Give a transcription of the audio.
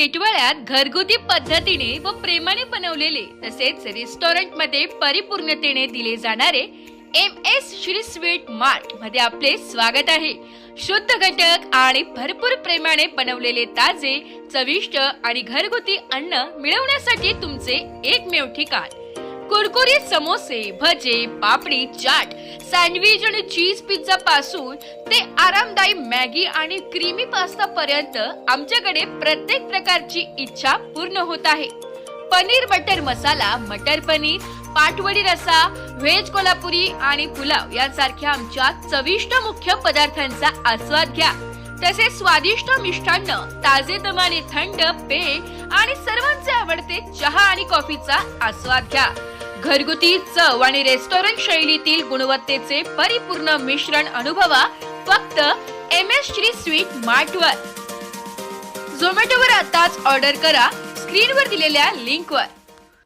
टिटवाळ्यात घरगुती पद्धतीने व प्रेमाने बनवलेले तसेच रेस्टॉरंटमध्ये परिपूर्णतेने दिले जाणारे एम एस श्री स्वीट मार्टमध्ये आपले स्वागत आहे. शुद्ध घटक आणि भरपूर प्रेमाने बनवलेले ताजे चविष्ट आणि घरगुती अन्न मिळवण्यासाठी तुमचे एकमेव ठिकाण. कुरकुरीत समोसे भजे पापडी चाट सँडविच आणि चीज पिझ्झा पासून ते आरामदायी मॅगी आणि क्रीमी पास्ता पर्यंत आमच्याकडे प्रत्येक प्रकारची इच्छा पूर्ण होत आहे. पनीर बटर मसाला मटर पनीर पाटवडी रसा व्हेज कोल्हापुरी आणि पुलाव यांसारख्या आमच्या चविष्ट मुख्य पदार्थांचा आस्वाद घ्या. तसेच स्वादिष्ट मिष्टान्न ताजे दमाने थंड पेय आणि सर्वांचे आवडते चहा आणि कॉफीचा आस्वाद घ्या. घरगुती चव आणि रेस्टॉरंट शैलीतील गुणवत्तेचे परिपूर्ण मिश्रण अनुभवा फक्त एम एस श्री स्वीट मार्टवर. झोमॅटोवर आताच ऑर्डर करा. स्क्रीनवर दिलेल्या लिंकवर